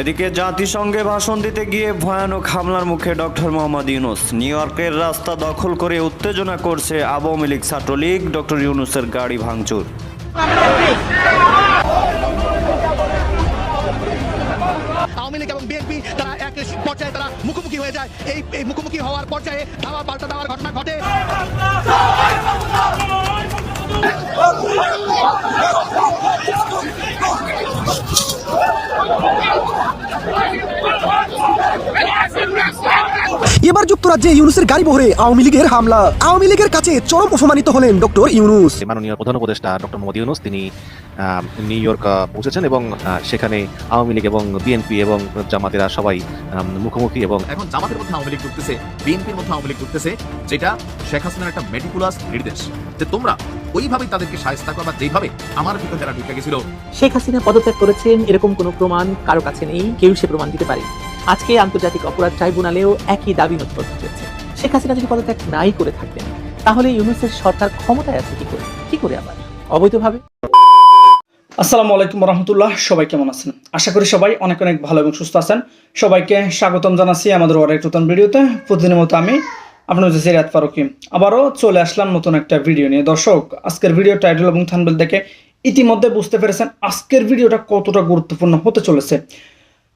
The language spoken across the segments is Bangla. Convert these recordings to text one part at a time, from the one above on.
এদিকে জাতিসংঘে ভাষণ দিতে গিয়ে ভয়ানক হামলার মুখে ডক্টর মোহাম্মদ ইউনুস। নিউ ইয়র্কের রাস্তা দখল করে উত্তেজনা করছে আওয়ামী লীগ ছাত্রলীগ, ডক্টর ইউনুসের গাড়ি ভাঙচুর। আওয়ামী এবং মুখোমুখি হয়ে যায়। এই এই মুখোমুখি হওয়ার পর্যায়ে ধাওয়া পাল্টা দেওয়ার ঘটনা ঘটে। এবার যুক্তরাজ্যে ইউনুসের গাড়ি বহরে আওয়ামী লীগের হামলা। আওয়ামী লীগের কাছে চরম অপমানিত হলেন ডক্টর ইউনুস। মাননীয় প্রধান উপদেষ্টা ডক্টর মোহাম্মদ ইউনুস তিনি আহ, নিউ ইয়র্ক পৌঁছেছেন এবং সেখানে আওয়ামী লীগ এবং বিএনপি এবং জামাতেরা সবাই মুখোমুখি এবং এখন জামাতের মধ্যে আওয়ামী লীগ ঢুকতেছে বিএনপির মধ্যে আওয়ামী লীগ ঢুকতেছে যেটা শেখ হাসিনার একটা মেটিকুলাস নির্দেশ যে তোমরা ওইভাবেই তাদেরকে সাহেস্তা করবা যেভাবে আমার ভিতরে যারা ঢুকে গেছিল। শেখ হাসিনা পদত্যাগ করেছেন এরকম কোনো প্রমাণ কারও কাছে নেই কেউ সে প্রমাণ দিতে পারে আজকে আন্তর্জাতিক অপরাধ ট্রাইব্যুনালেও একই দাবি নথিবদ্ধ হয়েছে। শেখ হাসিনা যদি পদত্যাগ নাই করে থাকতেন, তাহলে ইউনুসের সরকার ক্ষমতায় আছে কি করে? কি করে আবার? অবৈধভাবে? আসসালামু আলাইকুম রহমতুল্লাহ সবাই কেমন আছেন? আশা করি সবাই অনেক অনেক ভালো এবং সুস্থ আছেন। সবাইকে স্বাগতম জানাচ্ছি আমাদের আরেক নতুন ভিডিওতে। প্রতিদিনের মতো আমি আপনার হচ্ছে সিরাত ফারুকি। আবারও চলে আসলাম নতুন একটা ভিডিও নিয়ে। দর্শক, আজকের ভিডিও টাইটেল এবং থানবেল দেখে ইতিমধ্যে বুঝতে পেরেছেন আজকের ভিডিওটা কতটা গুরুত্বপূর্ণ হতে চলেছে।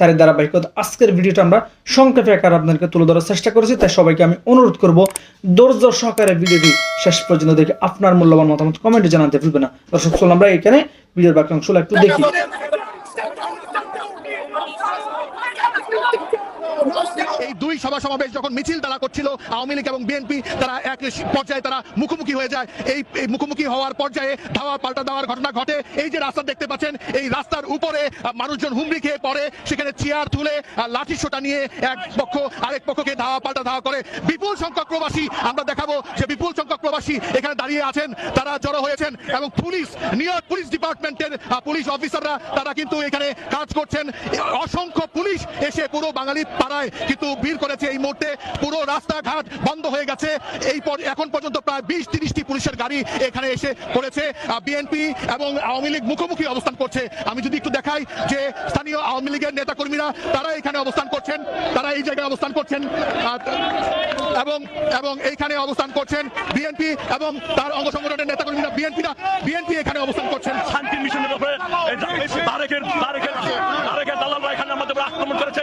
তার ধারাবাহিকতা। আজকের ভিডিওটা আমরা সংক্ষেপে আকার আপনাদেরকে তুলে ধরার চেষ্টা করেছি, তাই সবাইকে আমি অনুরোধ করব, ধৈর্য সহকারে ভিডিওটি শেষ পর্যন্ত দেখে আপনার মূল্যবান মতামত কমেন্টে জানাতে ভুলবে না। দর্শক, চলুন আমরা এখানে ভিডিওর বাকি অংশগুলো একটু দেখি। এই দুই সভা সমাবেশ যখন মিছিল তারা করছিল, আওয়ামী লীগ এবং বিএনপি, তারা এক পর্যায়ে তারা মুখোমুখি হয়ে যায়। এই মুখোমুখি হওয়ার পর্যায়ে ধাওয়া পাল্টা দেওয়ার ঘটনা ঘটে। এই যে রাস্তা দেখতে পাচ্ছেন, এই রাস্তার উপরে মানুষজন হুমড়ি খেয়ে পড়ে। সেখানে চেয়ার তুলে লাঠি সোটা নিয়ে এক পক্ষ আরেক পক্ষকে ধাওয়া পাল্টা ধাওয়া করে। বিপুল সংখ্যক প্রবাসী আমরা দেখাবো যে বিপুল সংখ্যক প্রবাসী এখানে দাঁড়িয়ে আছেন, তারা জড়ো হয়েছেন এবং পুলিশ নিউ ইয়র্ক পুলিশ ডিপার্টমেন্টের পুলিশ অফিসাররা তারা কিন্তু এখানে কাজ করছেন। অসংখ্য পুলিশ এসে পুরো বাঙালি পাড়ায় কিন্তু ভিড় করেছে এই মুহূর্তে। পুরো রাস্তাঘাট বন্ধ হয়ে গেছে। এই এখন পর্যন্ত প্রায় বিশ, তিরিশটি পুলিশের গাড়ি এখানে এসে পড়েছে। বিএনপি এবং আওয়ামী লীগ মুখোমুখি অবস্থান করছে। আমি যদি একটু দেখাই যে স্থানীয় আওয়ামী লীগের নেতাকর্মীরা, তারা এখানে অবস্থান করছেন। তারা এই জায়গায় অবস্থান করছেন। এবং এবং এইখানে অবস্থান করছেন বিএনপি এবং তার অঙ্গ সংগঠনের নেতাকর্মীরা। বিএনপিরা বিএনপি এখানে অবস্থান করছেন। শান্তি মিশনের উপরে আমাদের আক্রমণ করেছে।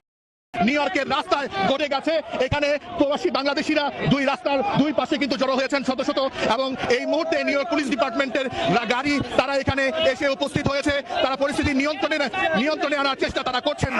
নিউ ইয়র্কের রাস্তায় ঘটে গেছে। এখানে প্রবাসী বাংলাদেশিরা দুই রাস্তার দুই পাশে কিন্তু জড়ো হয়েছেন শত শত। এবং এই মুহূর্তে নিউ ইয়র্ক পুলিশ ডিপার্টমেন্টের গাড়ি তারা এখানে এসে উপস্থিত হয়েছে। তারা পরিস্থিতি নিয়ন্ত্রণে নিয়ন্ত্রণে আনার চেষ্টা তারা করছেন।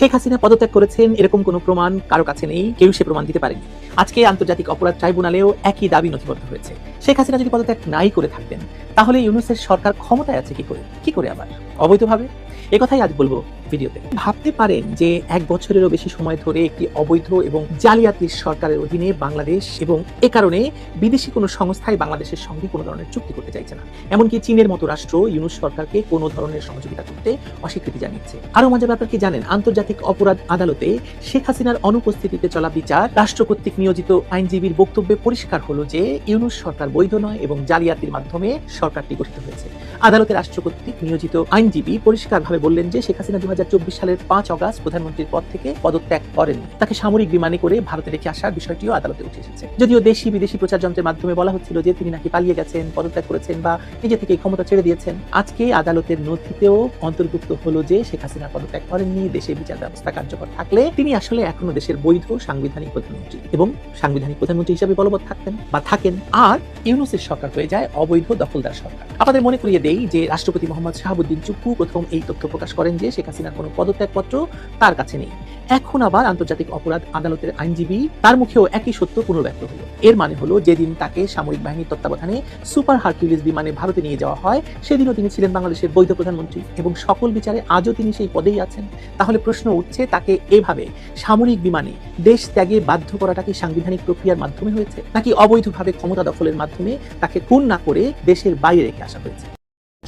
শেখ হাসিনা পদত্যাগ করেছেন, এরকম কোনো প্রমাণ কারও কাছে নেই, কেউ সে প্রমাণ দিতে পারেনি। আজকে আন্তর্জাতিক অপরাধ ট্রাইব্যুনালেও একই দাবি নথিবদ্ধ হয়েছে। শেখ হাসিনা যদি পদত্যাগ নাই করে থাকতেন তাহলে ইউনুসের সরকার ক্ষমতায় আছে কি করে? কি করে আবার? অবৈধভাবে? একথাই আজ বলব ভিডিওতে। ভাবতে পারেন যে এক বছরেরও বেশি সময় ধরে একটি অবৈধ এবং জালিয়াতির সরকারের অধীনে বাংলাদেশ এবং এ কারণে বিদেশি কোনো সংস্থায় বাংলাদেশের সঙ্গে কোনো ধরনের চুক্তি করতে চাইছে না। এমনকি চীনের মতো রাষ্ট্র ইউনুস সরকারকে কোনো ধরনের সহযোগিতা করতে অস্বীকৃতি জানিয়েছে। আরও মজার ব্যাপার কি জানেন, আন্তর্জাতিক অপরাধ আদালতে শেখ হাসিনার অনুপস্থিতিতে চলা বিচার রাষ্ট্র কর্তৃক নিয়োজিত আইনজীবীর বক্তব্যে পরিষ্কার হলো যে ইউনুস সরকার বৈধ নয় এবং জালিয়াতির মাধ্যমে সরকারটি গঠিত হয়েছে। আদালতে রাষ্ট্র কর্তৃক নিয়োজিত আইনজীবী পরিষ্কারভাবে বললেন যে শেখ হাসিনা দু সালের পাঁচ অগাস্ট প্রধানমন্ত্রীর পদ থেকে পদত্যাগ করেননি। তাকে সামরিক বিমানে করে ভারতে রেখে আসার বিষয়টিও আদালতে উঠে এসেছে। যদিও দেশি বিদেশি প্রচার যন্ত্রের মাধ্যমে বলা হচ্ছিল যে তিনি নাকি পালিয়ে গেছেন, পদত্যাগ করেছেন বা নিজে থেকে ক্ষমতা ছেড়ে দিয়েছেন, আজকে আদালতের নথিতেও অন্তর্ভুক্ত হলো যে শেখ হাসিনা পদত্যাগ করেননি, দেশে বিচার ব্যবস্থা কার্যকর থাকলে তিনি আসলে এখনও দেশের বৈধ সাংবিধানিক প্রধানমন্ত্রী এবং সাংবিধানিক প্রধানমন্ত্রী হিসেবে বলবৎ থাকতেন বা থাকেন। আর ইউনুসের সরকার হয়ে যায় অবৈধ দখলদার সরকার। আপনাদের মনে করিয়ে দেই যে রাষ্ট্রপতি মোহাম্মদ শাহাবুদ্দিন চুপ্পু প্রথম এই তথ্য প্রকাশ করেন যে শেখ হাসিনার কোনো পদত্যাগপত্র তার কাছে নেই। এখন আবার আন্তর্জাতিক অপরাধ আদালতের আইনজীবী তার মুখেও একই সত্য পুনর্ব্যক্ত হলো। এর মানে হলো যেদিন তাকে সামরিক বাহিনীর তত্ত্বাবধানে সুপার হারকিউলিস বিমানে ভারতে নিয়ে যাওয়া হয়, সেদিনও তিনি ছিলেন বাংলাদেশের বৈধ প্রধানমন্ত্রী এবং সকল বিচারে আজও তিনি সেই পদেই আছেন। তাহলে প্রশ্ন উঠছে তাকে এভাবে সামরিক বিমানে দেশ ত্যাগে বাধ্য করাটা কি সাংবিধানিক প্রক্রিয়ার মাধ্যমে হয়েছে? নাকি অবৈধভাবে ক্ষমতা দখলের মাধ্যমে তাকে খুন না করে দেশের বাইরে রেখে আসা হয়েছে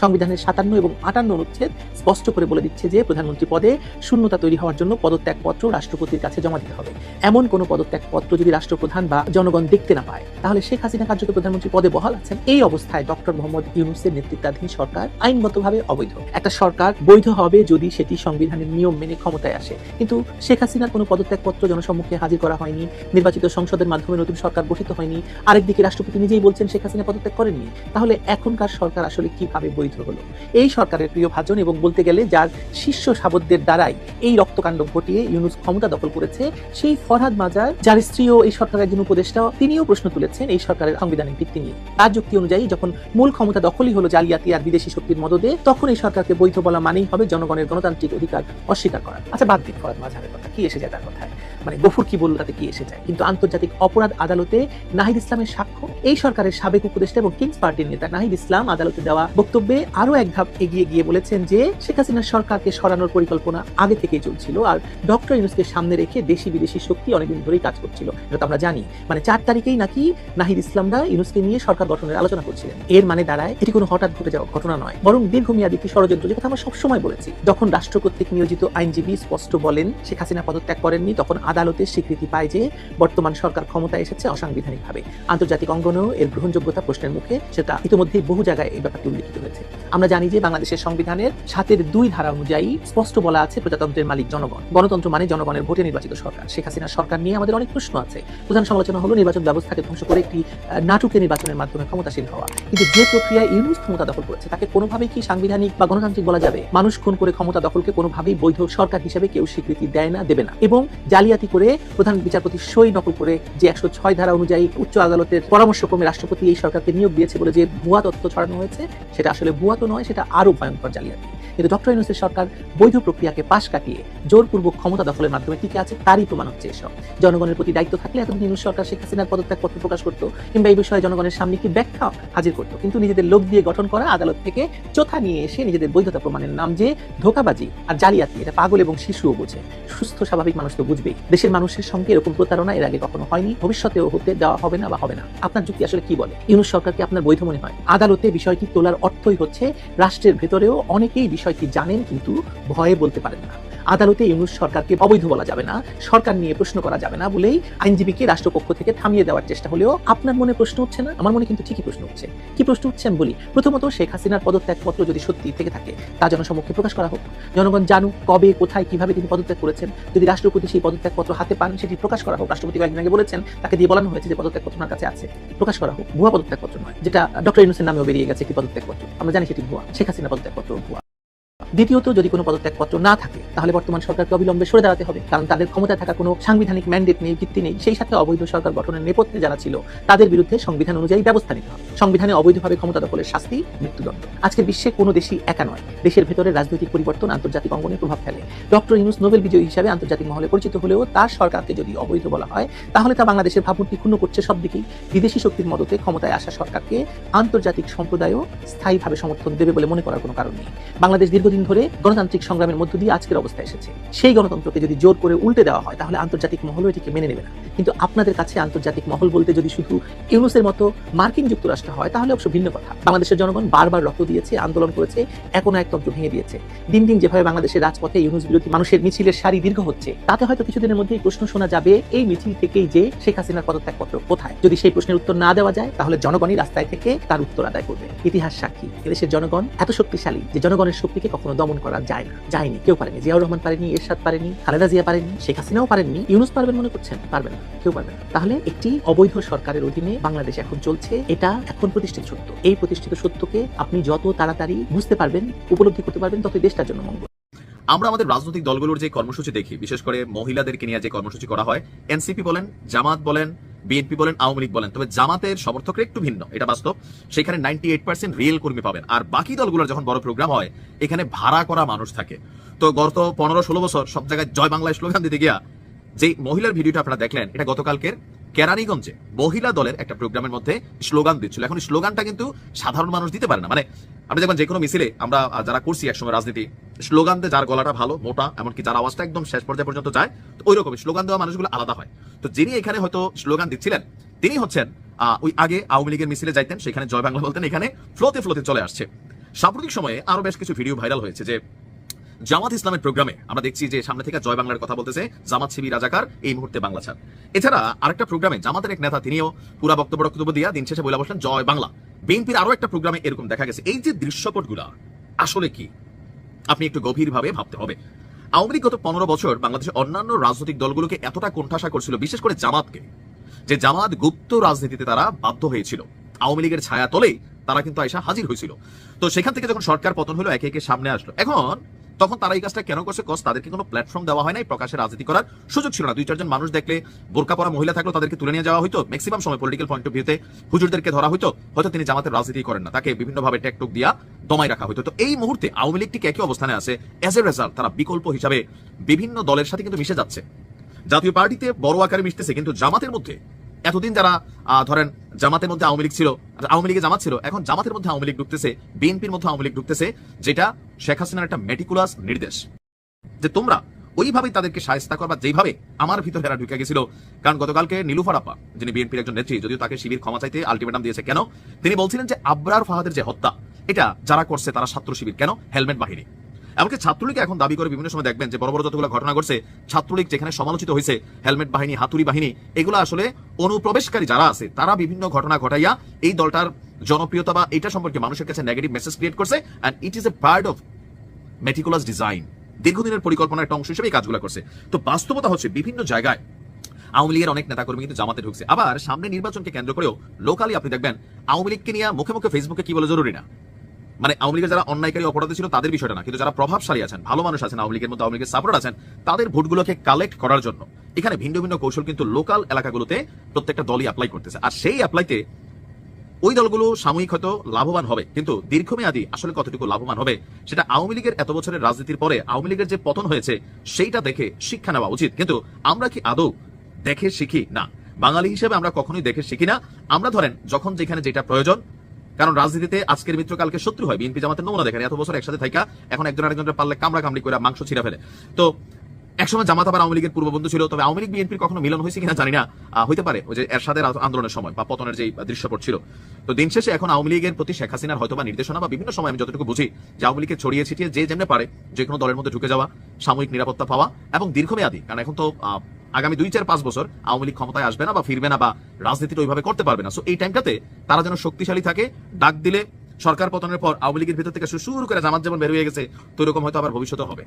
সংবিধানের সাতান্ন এবং আটান্ন অনুচ্ছেদ স্পষ্ট করে বলে দিচ্ছে যে প্রধানমন্ত্রী পদে শূন্যতা তৈরি হওয়ার জন্য পদত্যাগপত্র রাষ্ট্রপতির কাছে জমা দিতে হবে। এমন কোনো পদত্যাগপত্র যদি রাষ্ট্রপ্রধান বা জনগণ দেখতে না পায়, তাহলে শেখ হাসিনা কার্যত প্রধানমন্ত্রী পদে বহাল আছেন। এই অবস্থায় ডক্টর মোহাম্মদ ইউনুসের নেতৃত্বাধীন সরকার আইনগতভাবে অবৈধ। একটা সরকার বৈধ হবে যদি সেটি সংবিধানের নিয়ম মেনে ক্ষমতায় আসে। কিন্তু শেখ হাসিনার কোনো পদত্যাগপত্র জনসম্মুখে হাজির করা হয়নি, নির্বাচিত সংসদের মাধ্যমে নতুন সরকার গঠিত হয়নি। আরেকদিকে রাষ্ট্রপতি নিজেই বলছেন শেখ হাসিনা পদত্যাগ করেননি। তাহলে এখনকার সরকার আসলে কীভাবে বৈধ হলো। এই সরকারের প্রিয় ভাজন এবং বলতে গেলে যার শীর্ষ সাবদ্দের দ্বারাই এই রক্তকাণ্ড ঘটিয়ে ইউনুস ক্ষমতা দখল করেছে, সেই ফরহাদ মাজার, যার স্ত্রীও এই সরকারের একজন উপদেষ্টা, তিনিও প্রশ্ন তুলেছেন এই সরকারের সাংবিধানিক ভিত্তি নিয়ে। তার যুক্তি অনুযায়ী যখন মূল ক্ষমতা দখলই হলো জালিয়াতি আর বিদেশি শক্তির মদদে, তখন এই সরকারকে বৈধ বলা মানেই হবে জনগণের গণতান্ত্রিক অধিকার অস্বীকার করা। আচ্ছা বাদ দিন ফরহাদ মাজারের কথা, কি এসে যায় তার কথায়? মানে গফুর কি বলল তাতে কি এসে যায়? কিন্তু আন্তর্জাতিক অপরাধ আদালতে নাহিদ ইসলামের সাক্ষ্য, এই সরকারের সাবেক উপদেষ্টা এবং কিংস পার্টির নেতা নাহিদ ইসলাম আদালতে দেওয়া বক্তব্যে আরও এক ধাপ এগিয়ে গিয়ে বলেছেন যে, শেখ হাসিনার সরকারকে সরানোর পরিকল্পনা আগে থেকেই চলছিল আর ডক্টর ইউনুসকে সামনে রেখে দেশি বিদেশি শক্তি অনেকদিন ধরেই কাজ করছিল, এটা তো আমরা জানি। মানে চার তারিখেই নাকি নাহিদ ইসলামরা ইউনুসকে নিয়ে সরকার গঠনের আলোচনা করছিলেন। এর মানে দাঁড়ায়, এটি কোনো হঠাৎ ঘটে যাওয়া ঘটনা নয়, বরং দীর্ঘমেয়াদী একটি ষড়যন্ত্র যে কথা আমরা সবসময় বলেছি। যখন রাষ্ট্র কর্তৃক নিয়োজিত আইনজীবী স্পষ্ট বলেন, শেখ হাসিনা পদত্যাগ করেননি, তখন আদালতের স্বীকৃতি পায় যে বর্তমান সরকার ক্ষমতায় এসেছে অসাংবিধানিকভাবে। আন্তর্জাতিক অঙ্গনেও এর গ্রহণযোগ্যতা প্রশ্নের মুখে সেটা ইতিমধ্যেই বহু জায়গায় এই ব্যাপারটি উল্লেখিত হয়েছে। আমরা জানি যে বাংলাদেশের সংবিধানের সাতের দুই ধারা অনুযায়ী স্পষ্ট বলা আছে প্রজাতন্ত্রের মালিক জনগণ। গণতন্ত্র মানে জনগণের ভোটে নির্বাচিত সরকার। শেখ হাসিনার সরকার নিয়ে আমাদের অনেক প্রশ্ন আছে। প্রধান সমালোচনা হলো নির্বাচন ব্যবস্থাকে ধ্বংস করে একটি আহ, নাটকীয় নির্বাচনের মাধ্যমে ক্ষমতাসীন হওয়া। কিন্তু যে প্রক্রিয়ায় ইউনুস ক্ষমতা দখল করেছে তাকে কোনোভাবেই কি সাংবিধানিক বা গণতান্ত্রিক বলা যাবে? মানুষ খুন করে ক্ষমতা দখলকে কোনোভাবেই বৈধ সরকার হিসেবে কেউ স্বীকৃতি দেয় না দেবে না। এবং জালিয়াতি করে প্রধান বিচারপতি সই নকল করে যে একশো ছয় ধারা অনুযায়ী উচ্চ আদালতের পরামর্শক্রমে রাষ্ট্রপতি এই সরকারকে নিয়োগ দিয়েছে বলে যে ভুয়া তথ্য ছড়ানো হয়েছে, সেটা আসলে ভুয়া তো নয়, সেটা আরও ভয়ঙ্কর জালিয়াতি। কিন্তু ডক্টর ইউনুসের সরকার বৈধ প্রক্রিয়াকে পাশ কাটিয়ে জোরপূর্বক ক্ষমতা দখলের মাধ্যমে টিকে আছে, তারই প্রমাণ হচ্ছে এসব। জনগণের প্রতি দায়িত্ব থাকলে এতদিন ইউনুস সরকার শেখ হাসিনার পদত্যাগপত্র প্রকাশ করতো কিংবা এই বিষয়ে জনগণের সামনে কি ব্যাখ্যা হাজির করতো। কিন্তু নিজেদের লোক দিয়ে গঠন করা, আদালত থেকে চোথা নিয়ে এসে নিজেদের বৈধতা প্রমাণের নাম যে ধোকাবাজি আর জালিয়াতি, এটা পাগল এবং শিশুও বোঝে। সুস্থ, স্বাভাবিক মানুষ তো বুঝবেই। দেশের মানুষের সঙ্গে এরকম প্রতারণা এর আগে কখনো হয়নি, ভবিষ্যতেও হতে দেওয়া হবে না বা হবে না। আপনার যুক্তি আসলে কি বলে? ইউনুস সরকারকে আপনার বৈধ মনে হয়? আদালতে বিষয়টি তোলার অর্থই হচ্ছে রাষ্ট্রের ভেতরেও অনেকেই বিষয়টি জানেন কিন্তু ভয়ে বলতে পারেন না। আদালতে ইউনুস সরকারকে অবৈধ বলা যাবে না, সরকার নিয়ে প্রশ্ন করা যাবে না বলেই আইনজীবীকে রাষ্ট্রপক্ষ থেকে থামিয়ে দেওয়ার চেষ্টা হলেও আপনার মনে প্রশ্ন উঠছে না? আমার মনে কিন্তু ঠিকই প্রশ্ন উঠছে। কি প্রশ্ন উঠছে আমি বলি, প্রথমত শেখ হাসিনার পদত্যাগপত্র যদি সত্যি থেকে থাকে, তা জনসমক্ষে প্রকাশ করা হোক। জনগণ জানুক কবে, কোথায়, কীভাবে তিনি পদত্যাগ করেছেন। যদি রাষ্ট্রপতি সেই পদত্যাগপত্র হাতে পান, সেটি প্রকাশ করা হোক। রাষ্ট্রপতি কয়েকদিন আগে বলেছেন, তাকে দিয়ে বলানো হয়েছে যে পদত্যাগপত্র ওনার কাছে আছে। প্রকাশ করা হোক। ভুয়া পদত্যাগপত্র নয়, যেটা ডক্টর ইউনুসের নামেও বেরিয়ে গেছে কি পদত্যাগপত্র। আমরা জানি সেটি ভুয়া। শেখ হাসিনা পদত্যাগপত্র ভুয়া। দ্বিতীয়ত, যদি কোনো পদত্যাগপত্র না থাকে, তাহলে বর্তমান সরকারকে অবিলম্বে সরে দাঁড়াতে হবে। কারণ তাদের ক্ষমতায় থাকা কোনো সাংবিধানিক ম্যান্ডেট নেই, ভিত্তি নেই। সেই সাথে অবৈধ সরকার গঠনের নেপথ্যে যারা ছিল, তাদের বিরুদ্ধে সংবিধান অনুযায়ী ব্যবস্থা নিতে হবে। সংবিধানে অবৈধভাবে ক্ষমতা দখলের শাস্তি, মৃত্যুদণ্ড। আজকের বিশ্বে কোনো দেশই একা নয়। দেশের ভেতরে রাজনৈতিক পরিবর্তন আন্তর্জাতিক অঙ্গনে প্রভাব ফেলে। ডক্টর ইউনুস নোবেল বিজয়ী হিসাবে আন্তর্জাতিক মহলে পরিচিত হলেও তার সরকারকে যদি অবৈধ বলা হয়, তাহলে তা বাংলাদেশের ভাবমূর্তি ক্ষুণ্ণ করছে সব দিকেই। বিদেশি শক্তির মদতে ক্ষমতায় আসা সরকারকে আন্তর্জাতিক সম্প্রদায়ও স্থায়ীভাবে সমর্থন দেবে বলে মনে করার কোনো কারণ নেই। বাংলাদেশ দীর্ঘদিন ধরে গণতান্ত্রিক সংগ্রামের মধ্য দিয়ে আজকের অবস্থায় এসেছে। সেই গণতন্ত্রকে যদি জোর করে উল্টে দেওয়া হয়, তাহলে আন্তর্জাতিক মহলও এটিকে মেনে নেবে না। কিন্তু আপনাদের কাছে আন্তর্জাতিক মহল বলতে যদি শুধু ইউনুসের মতো মার্কিন যুক্তরাষ্ট্র হয়, তাহলে অবশ্য ভিন্ন কথা। বাংলাদেশের জনগণ বারবার রক্ত দিয়েছে, আন্দোলন করেছে, এখন একতন্ত্র ভেঙে দিয়েছে। দিন দিন যেভাবে বাংলাদেশের রাজপথে ইউনুস বিরোধী মানুষের মিছিলের সারি দীর্ঘ হচ্ছে, তাতে হয়তো কিছুদিনের মধ্যেই প্রশ্ন শোনা যাবে, এই মিছিল থেকেই যে শেখ হাসিনার পদত্যাগপত্র কোথায়? যদি সেই প্রশ্নের উত্তর না দেওয়া যায়, তাহলে জনগণই রাস্তায় থেকে তার উত্তর আদায় করবে। ইতিহাস সাক্ষী, এদেশের জনগণ এত শক্তিশালী যে জনগণের শক্তিকে কখনো দমন করা যায় না যায়নি। কেউ পারেনি। জিয়াউর রহমান পারেনি, এরশাদ পারেনি, খালেদা জিয়া পারেনি, শেখ হাসিনাও পারেননি। ইউনুস পারবেন মনে করছেন? পারবেন না। কেউ পারবেন না। তাহলে একটি অবৈধ সরকারের অধীনে বাংলাদেশ এখন চলছে। এটা এখন প্রতিষ্ঠিত সত্য। এই প্রতিষ্ঠিত সত্যকে আপনি যত তাড়াতাড়ি বুঝতে পারবেন, উপলব্ধি করতে পারবেন, ততই দেশটার জন্য মঙ্গল। আমরা আমাদের রাজনৈতিক দলগুলোর যে কর্মসূচি দেখি, বিশেষ করে মহিলাদেরকে নিয়ে যে কর্মসূচি করা হয়, এনসিপি বলেন, জামাত বলেন, বিএনপি বলেন, আওয়ামী লীগ বলেন, তবে জামাতের সমর্থকরা একটু ভিন্ন, এটা বাস্তব। সেখানে নাইনটি এইট পার্সেন্ট রিয়েল কর্মী পাবেন। আর বাকি দলগুলোর যখন বড় প্রোগ্রাম হয়, এখানে ভাড়া করা মানুষ থাকে। তো গত পনেরো ষোলো বছর সব জায়গায় জয় বাংলায় স্লোগান দিতে গিয়া যে মহিলার ভিডিওটা আপনারা দেখলেন, এটা গতকালকের কেরানীগঞ্জে মহিলা দলের একটা প্রোগ্রামের মধ্যে স্লোগান দিচ্ছিল। এখন স্লোগানটা কিন্তু সাধারণ মানুষ দিতে পারে না। মানে আপনি দেখবেন যে কোনো মিছিলে আমরা যারা করছি একসময় রাজনীতি, স্লোগান দিয়ে যার গলাটা ভালো, মোটা, এমনকি যার আওয়াজটা একদম শেষ পর্যায়ে পর্যন্ত যায়, তো ওই রকমই স্লোগান দেওয়া মানুষগুলো আলাদা হয়। তো যিনি এখানে হয়তো স্লোগান দিচ্ছিলেন, তিনি হচ্ছেন ওই আগে আওয়ামী লীগের মিছিলে যাইতেন, সেখানে জয় বাংলা বলতেন, এখানে ফ্লোতে ফ্লোতে চলে আসছে। সাম্প্রতিক সময়ে আরও বেশ কিছু ভিডিও ভাইরাল হয়েছে যে জামাত ইসলামের প্রোগ্রামে আমরা দেখছি যে সামনে থেকে জয় বাংলার কথা বলতেছে জামাত শিবির রাজাকার, এই মুহূর্তে বাংলা ছাড়। এছাড়া আরেকটা প্রোগ্রামে জামাতের এক নেতা, তিনিও পুরা বক্তব্য বক্তব্য দিয়া দিন শেষে বলে বসলেন, জয় বাংলা। বিএনপির আরও একটা প্রোগ্রামে এরকম দেখা গেছে। এই যে দৃশ্যপটগুলা, আসলে কি? আপনি একটু গভীরভাবে ভাবতে হবে। আওয়ামী লীগ গত পনেরো বছর বাংলাদেশের অন্যান্য রাজনৈতিক দলগুলোকে এতটা কোণঠাসা করছিল, বিশেষ করে জামাতকে, যে জামাত গুপ্ত রাজনীতিতে তারা বাধ্য হয়েছিল। আওয়ামী লীগের ছায়া তলেই তারা কিন্তু আয়সা হাজির হয়েছিল। তো সেখান থেকে যখন সরকার পতন হলো, একে একে সামনে আসলো। এখন তখন তারা এই কাজটা কেন করছে? কস তাদেরকে কোনো প্ল্যাটফর্ম দেওয়া হয় নাই, প্রকাশ্যে রাজনীতি করার সুযোগ ছিল না। দুই চারজন মানুষ দেখলে বোরকা পরা মহিলা থাকল, তাদেরকে তুলে নিয়ে যাওয়া হতো ম্যাক্সিমাম সময় পলিটিক্যাল পয়েন্ট অফ ভিউতে হুজুরদেরকে ধরা হতো হয়তো তিনি জামাতের রাজনীতি করেন না। তাকে বিভিন্নভাবে টেকটুক দিয়া দমাই রাখা হতো তো এই মুহূর্তে আওয়ামী লীগ ঠিক একই অবস্থানে আছে। এজ এ রেজাল্ট তারা বিকল্প হিসাবে বিভিন্ন দলের সাথে কিন্তু মিশে যাচ্ছে। জাতীয় পার্টিতে বড় আকারে মিশতেছে, কিন্তু জামাতের মধ্যে এতদিন যারা ধরেন জামাতের মধ্যে আওয়ামী লীগ ছিল, আওয়ামী লীগে জামাত ছিল, এখন জামাতের মধ্যে আওয়ামী লীগ ঢুকতেছে, বিএনপির মধ্যে আওয়ামী লীগ ঢুকতেছে, যেটা শেখ হাসিনার একটা মেটিকুলাস নির্দেশ। যে তোমরা ওইভাবেই তাদেরকে সায়স্তা করবা, যেভাবে আমার ভিতরে এরা ঢুকে গেছিল। কারণ গতকালকে নীলুফার আপা যিনি বিএনপির একজন নেত্রী, যদিও তাকে শিবির ক্ষমা চাইতে আলটিমেটাম দিয়েছে কেন, তিনি বলছিলেন যে আবরার ফাহাদের যে হত্যা, এটা যারা করছে তারা ছাত্র শিবির, কেন? হেলমেট বাহিনী। এমনকি ছাত্রলীগ এখন দাবি করে বিভিন্ন সময় দেখবেন যে বড় বড় যতগুলো ঘটনা ঘটছে, ছাত্রলীগ যেখানে সমালোচিত হয়েছে, হেলমেট বাহিনী, হাতুড়ি বাহিনী, এগুলো আসলে অনুপ্রবেশকারী যারা আছে, তারা বিভিন্ন ঘটনা ঘটাইয়া এই দলটার জনপ্রিয়তা বা এটা সম্পর্কে মানুষের কাছে নেগেটিভ মেসেজ ক্রিয়েট করছে and it is a part of meticulous design দীর্ঘদিনের পরিকল্পনার একটা অংশ হিসেবে এই কাজগুলো করছে। তো বাস্তবতা হচ্ছে বিভিন্ন জায়গায় আওয়ামী লীগের অনেক নেতাকর্মী কিন্তু জামাতে ঢুকছে। আবার সামনে নির্বাচনকে কেন্দ্র করেও লোকালি আপনি দেখবেন আওয়ামী লীগকে নিয়ে মুখে মুখে ফেসবুকে কি বলে জরুরি না। মানে আওয়ামী লীগের যারা অন্যায়কারী অপরাধী ছিল তাদের বিষয়টা না, কিন্তু যারা প্রভাবশালী আছেন, ভালো মানুষ আছেন, আওয়ামী লীগের মধ্যে আওয়ামী লীগের সাপোর্ট আছেন, তাদের ভোটগুলোকে কালেক্ট করার জন্য। এখানে ভিন্ন ভিন্ন কৌশল কিন্তু লোকাল এলাকাগুলোতে প্রত্যেকটা দলই অ্যাপ্লাই করতেছে। আর সেই অ্যাপ্লাইতে ওই দলগুলো সাময়িক হয়তো লাভবান হবে, কিন্তু দীর্ঘমেয়াদী আসলে কতটুকু লাভবান হবে, সেটা আওয়ামী লীগের এত বছরের রাজনীতির পরে আওয়ামী লীগের যে পতন হয়েছে, সেইটা দেখে শিক্ষা নেওয়া উচিত। কিন্তু আমরা কি আদৌ দেখে শিখি? না। বাঙালি হিসেবে আমরা কখনোই দেখে শিখি না। আমরা ধরেন, যখন যেখানে যেটা প্রয়োজন কারণ রাজনীতিতে আজকের মিত্র কালকে শত্রু হয়। বিএনপি জামাতের নমুনা দেখেন, এত বছর একসাথে থাকা এখন একজন আরেকজনের পারলে কামড়া কামড়ি করে মাংস ছিঁড়া ফেলে। তো একসময় জামাত আবার আওয়ামী লীগের পূর্ববন্ধু ছিল, তবে আওয়ামী লীগ বিএনপির কখনো মিলন হয়েছে কিনা জানি না। হইতে পারে ওই যে এরশাদের আন্দোলনের সময় বা পতনের যে দৃশ্যপট ছিল। তো দিন শেষে এখন আওয়ামী লীগের প্রতি শেখ হাসিনার হয়তো বা নির্দেশনা বা বিভিন্ন সময় আমি যতটুকু বুঝি, যে আওয়ামী লীগকে ছড়িয়ে ছিটিয়ে যে যেমনি পারে যে কোনো দলের মধ্যে ঢুকে যাওয়া, সাময়িক নিরাপত্তা পাওয়া এবং দীর্ঘমেয়াদী, কারণ এখন তো আগামী দুই, চার, পাঁচ বছর আওয়ামী লীগ ক্ষমতায় আসবে না বা ফিরবে না বা রাজনীতি ওইভাবে করতে পারবে না। সো এই টাইমটাতে তারা যেন শক্তিশালী থাকে, ডাক দিলে সরকার পতনের পর আওয়ামী লীগের ভিতর থেকে শুরু করে জামাত যেমন বের হয়ে গেছে, তো এরকম হয়তো আবার ভবিষ্যতে হবে।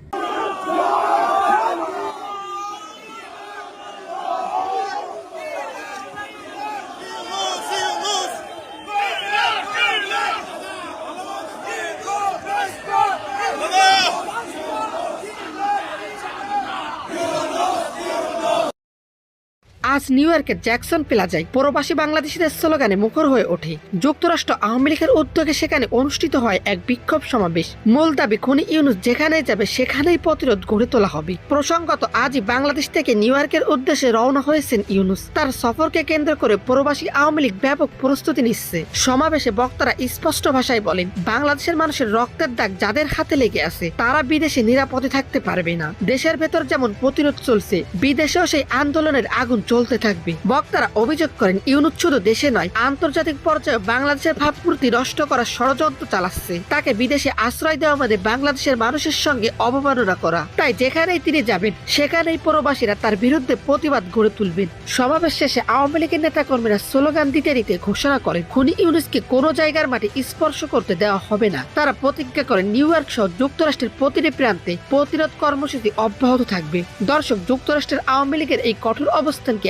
নিউ ইয়র্কের জ্যাকসন প্লাজায় প্রবাসী বাংলাদেশিদের স্লোগানে মুখর হয়ে ওঠে। যুক্তরাষ্ট্র আওয়ামী লীগের উদ্যোগে সেখানে অনুষ্ঠিত হয় এক বিক্ষোভ সমাবেশ। মূল দাবি, খনি ইউনুস যেখানেই যাবে, সেখানেই প্রতিরোধ গড়ে তোলা হবে। প্রসঙ্গত, আজই বাংলাদেশ থেকে নিউ ইয়র্কের উদ্দেশ্যে রওনা হয়েছেন ইউনুস। তার সফরকে কেন্দ্র করে প্রবাসী আওয়ামী লীগ ব্যাপক প্রস্তুতি নিচ্ছে। সমাবেশে বক্তারা স্পষ্ট ভাষায় বলেন, বাংলাদেশের মানুষের রক্তের দাগ যাদের হাতে লেগে আছে, তারা বিদেশে নিরাপদে থাকতে পারবে না। দেশের ভেতর যেমন প্রতিরোধ চলছে, বিদেশেও সেই আন্দোলনের আগুন চলতে থাকবে। বক্তারা অভিযোগ করেন, ইউনুস দেশে নয়, আন্তর্জাতিক পর্যায়ে বাংলাদেশের ভাবমূর্তি নষ্ট করার ষড়যন্ত্র চালাচ্ছে। তাকে বিদেশে আশ্রয় দেওয়া মানে বাংলাদেশের মানুষের সঙ্গে অবমাননা করা। তাই যেখানেই তিনি যাবেন, সেখানেই প্রবাসীরা তার বিরুদ্ধে প্রতিবাদ গড়ে তুলবেন। সমাবেশ শেষে আওয়ামী লীগের নেতাকর্মীরা স্লোগান দিতে দিতে ঘোষণা করেন, খুনি ইউনুসকে কোনো জায়গার মাটি স্পর্শ করতে দেওয়া হবে না। তারা প্রতিজ্ঞা করেন, নিউ ইয়র্ক সহ যুক্তরাষ্ট্রের প্রতিটি প্রান্তে প্রতিরোধ কর্মসূচি অব্যাহত থাকবে। দর্শক, যুক্তরাষ্ট্রের আওয়ামী লীগের এই কঠোর অবস্থানকে